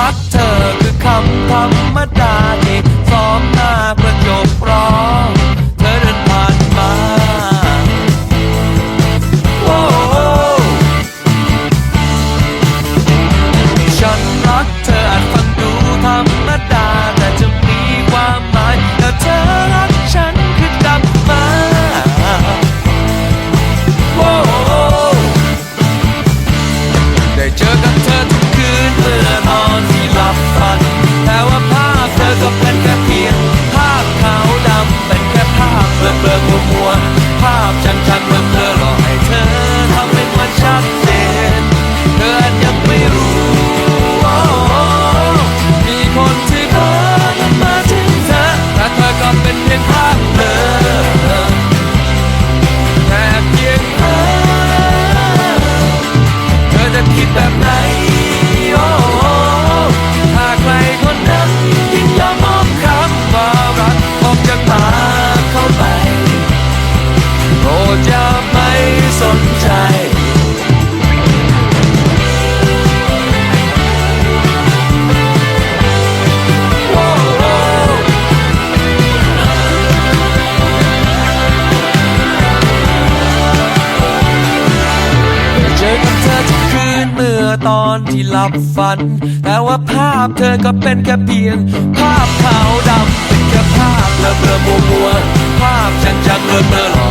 รักเธอคือคำธรรมดาที่ซ้อม ตอนที่หลับฝัน แต่ว่าภาพเธอก็เป็นแค่เพียง ภาพขาวดำเป็นแค่ภาพเละเบลอมัวมัวภาพจังจังเลอเบลอ